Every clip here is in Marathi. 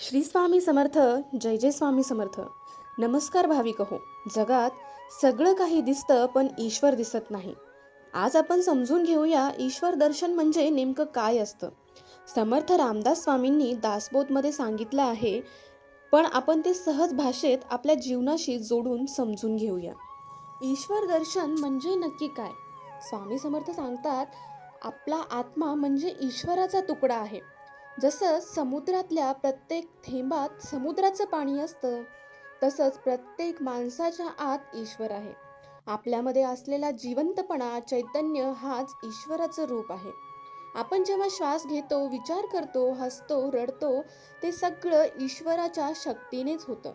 श्री स्वामी समर्थ जय जय स्वामी समर्थ. नमस्कार भाविक हो जगात सगळं काही दिसतं पण ईश्वर दिसत नाही. आज आपण समजून घेऊया ईश्वर दर्शन म्हणजे नेमकं काय असतं. समर्थ रामदास स्वामींनी दासबोधमध्ये सांगितलं आहे पण आपण ते सहज भाषेत आपल्या जीवनाशी जोडून समजून घेऊया. ईश्वर दर्शन म्हणजे नक्की काय? स्वामी समर्थ सांगतात आपला आत्मा म्हणजे ईश्वराचा तुकडा आहे. जसं समुद्रातल्या प्रत्येक थेंबात समुद्राचं पाणी असतं तसंच प्रत्येक माणसाच्या आत ईश्वर आहे. आपल्यामध्ये असलेला जिवंतपणा चैतन्य हाच ईश्वराचं रूप आहे. आपण जेव्हा श्वास घेतो विचार करतो हसतो रडतो ते सगळं ईश्वराच्या शक्तीनेच होतं.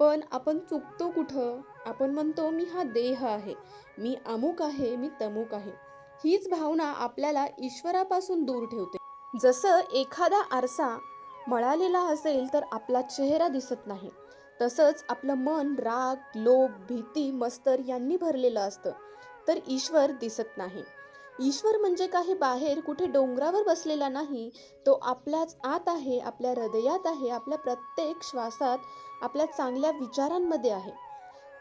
पण आपण चुकतो कुठं? आपण म्हणतो मी हा देह आहे. मी अमुक आहे मी तमुक आहे. हीच भावना आपल्याला ईश्वरापासून दूर ठेवते. जसं एखादा आरसा मळालेला असेल तर आपला चेहरा दिसत नाही. तसंच आपलं मन राग लोभ भीती मस्तर यांनी भरलेलं असतं. तर ईश्वर दिसत नाही. ईश्वर म्हणजे काही बाहेर कुठे डोंगरावर बसलेला नाही. तो आपल्याच आत आहे आपल्या हृदयात आहे आपल्या प्रत्येक श्वासात आपल्या चांगल्या विचारांमध्ये आहे.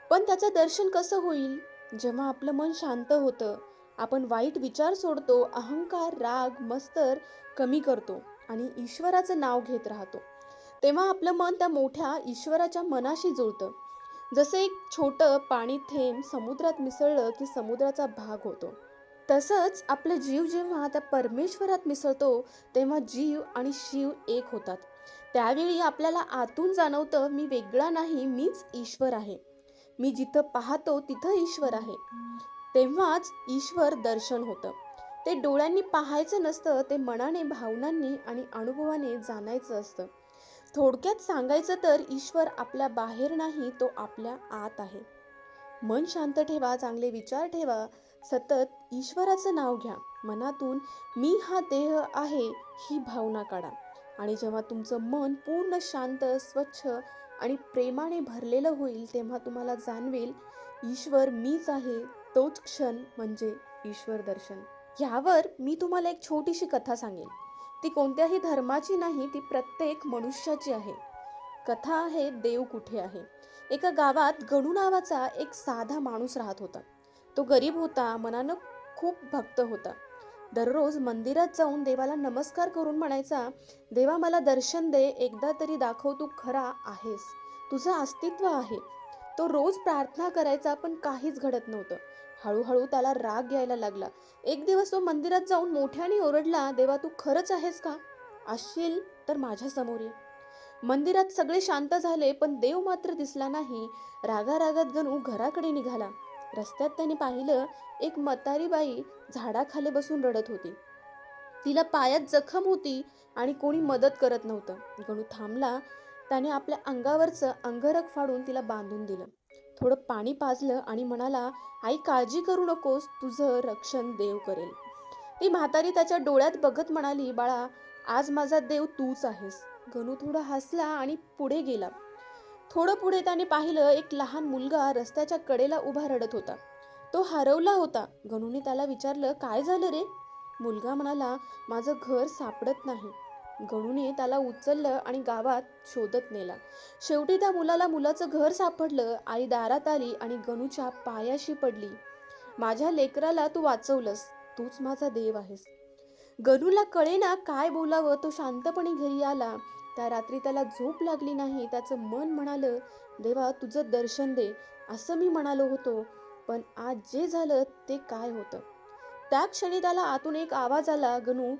पण त्याचं दर्शन कसं होईल? जेव्हा आपलं मन शांत होतं आपण वाईट विचार सोडतो अहंकार राग मस्तर कमी करतो आणि ईश्वराचं नाव घेत राहतो. तेव्हा आपलं मन त्या मोठ्या ईश्वराच्या मनाशी जुळतं. जसं एक छोटं पाणी थेंब समुद्रात मिसळलं की समुद्राचा भाग होतो. तसंच आपलं जीव जेव्हा त्या परमेश्वरात मिसळतो तेव्हा जीव आणि शिव एक होतात. त्यावेळी आपल्याला आतून जाणवतं मी वेगळा नाही मीच ईश्वर आहे. मी जिथं पाहतो तिथं ईश्वर आहे. तेव्हाच ईश्वर दर्शन होतं. ते डोळ्यांनी पाहायचं नसतं ते मनाने भावनांनी आणि अनुभवाने जाणायचं असतं. थोडक्यात सांगायचं तर ईश्वर आपल्या बाहेर नाही तो आपल्या आत आहे. मन शांत ठेवा चांगले विचार ठेवा. सतत ईश्वराचं नाव घ्या. मनातून मी हा देह आहे ही भावना काढा. आणि जेव्हा तुमचं मन पूर्ण शांत स्वच्छ आणि प्रेमाने भरलेलं होईल तेव्हा तुम्हाला जाणवेल ईश्वर मीच आहे तोच क्षण म्हणजे ईश्वर दर्शन. ह्यावर मी तुम्हाला एक छोटीशी कथा सांगेन. ती कोणत्याही धर्माची नाही ती प्रत्येक मनुष्याची आहे. कथा आहे देव कुठे आहे? एका गावात गणू नावाचा एक साधा माणूस राहत होता. तो गरीब होता मनानं खूप भक्त होता. दररोज मंदिरात जाऊन देवाला नमस्कार करून म्हणायचा देवा मला दर्शन दे एकदा तरी दाखव तू खरा आहेस. तुझं अस्तित्व आहे. तो रोज प्रार्थना करायचा पण काहीच घडत नव्हतं. हळूहळू त्याला राग यायला लागला. एक दिवस तो मंदिरात जाऊन मोठ्याने ओरडला देवा तू खरंच आहेस का? असशील तर माझ्यासमोर ये. मंदिरात सगळे शांत झाले पण देव मात्र दिसला नाही. रागा रागात गणू घराकडे निघाला. रस्त्यात त्याने पाहिलं एक मतारी बाई झाडाखाली बसून रडत होती. तिला पायात जखम होती आणि कोणी मदत करत नव्हतं. गणू थांबला त्याने आपल्या अंगावरचं अंगरख फाडून तिला बांधून दिलं. थोडं पाणी पाजलं आणि म्हणाला आई काळजी करू नकोस तुझं रक्षण देव करेल. ती म्हातारी त्याच्या डोळ्यात बघत म्हणाली बाळा आज माझा देव तूच आहेस. गणू थोडा हसला आणि पुढे गेला. थोडं पुढे त्याने पाहिलं एक लहान मुलगा रस्त्याच्या कडेला उभा रडत होता. तो हरवला होता. गणूने त्याला विचारलं काय झालं रे? मुलगा म्हणाला माझं घर सापडत नाही. गणूने त्याला उचललं आणि गावात शोधत नेला. शेवटी त्या मुलाला मुलाचं घर सापडलं आई दारात आली आणि गणूच्या पायाशी पडली. माझ्या लेकराला तू वाचवलंस तूच माझा देव आहेस. गणूला कळेना काय बोलावं तो शांतपणे घरी आला. त्या रात्री त्याला झोप लागली नाही त्याचं मन म्हणालं देवा तुझं दर्शन दे असं मी म्हणालो होतो पण आज जे झालं ते काय होतं? त्या क्षणी त्याला आतून एक आवाज आला गणू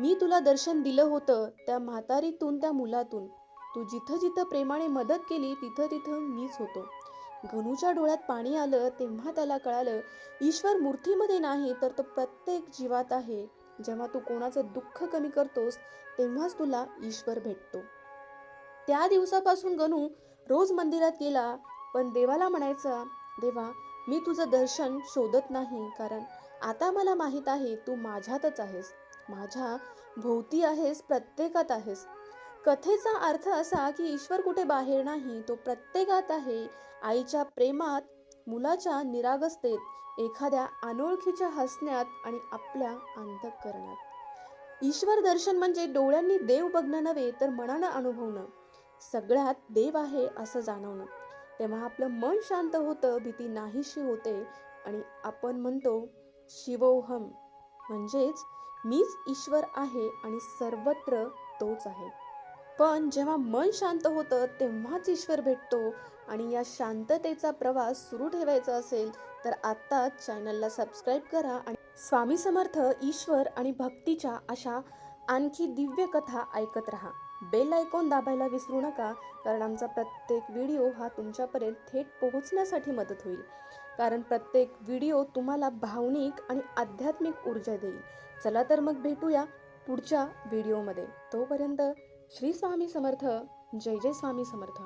मी तुला दर्शन दिलं होतं त्या म्हातारीतून त्या मुलातून. तू जिथं जिथं प्रेमाने मदत केली तिथं तिथं मीच होतो. गणूच्या डोळ्यात पाणी आलं तेव्हा त्याला कळालं ईश्वर मूर्तीमध्ये नाही तर तो प्रत्येक जीवात आहे. जेव्हा तू कोणाचं दुःख कमी करतोस तेव्हाच तुला ईश्वर भेटतो. त्या दिवसापासून गणू रोज मंदिरात गेला पण देवाला म्हणायचा देवा मी तुझं दर्शन शोधत नाही कारण आता मला माहीत आहे तू माझ्यातच आहेस. माझ्या भोवती आहेस प्रत्येकात आहेस. कथेचा अर्थ असा की ईश्वर कुठे बाहेर नाही तो प्रत्येकात आहे. आईच्या प्रेमात मुलाच्या निरागसतेत एखाद्या अनोळखीच्या हसण्यात आणि आपल्या अंतकरणात. ईश्वर दर्शन म्हणजे डोळ्यांनी देव बघणं नव्हे तर मनानं अनुभवणं. सगळ्यात देव आहे असं जाणवणं. तेव्हा आपलं मन शांत होतं भीती नाहीशी होते आणि आपण म्हणतो शिवोहम. म्हणजेच मीच ईश्वर आहे आणि सर्वत्र तोच आहे. पण जेव्हा मन शांत होतं तेव्हाच ईश्वर भेटतो आणि या शांततेचा प्रवास सुरू ठेवायचा असेल तर आत्ताच चॅनलला सबस्क्राईब करा आणि स्वामी समर्थ ईश्वर आणि भक्तीच्या अशा आणखी दिव्य कथा ऐकत राहा. बेल आयकॉन दाबायला विसरू नका कारण आमचा प्रत्येक व्हिडिओ हा तुमच्यापर्यंत थेट पोहोचण्यासाठी मदत होईल. कारण प्रत्येक व्हिडिओ तुम्हाला भावनिक आणि आध्यात्मिक ऊर्जा देईल. चला तर मग भेटूया पुढच्या व्हिडिओमध्ये. तोपर्यंत श्री स्वामी समर्थ. जय जय स्वामी समर्थ.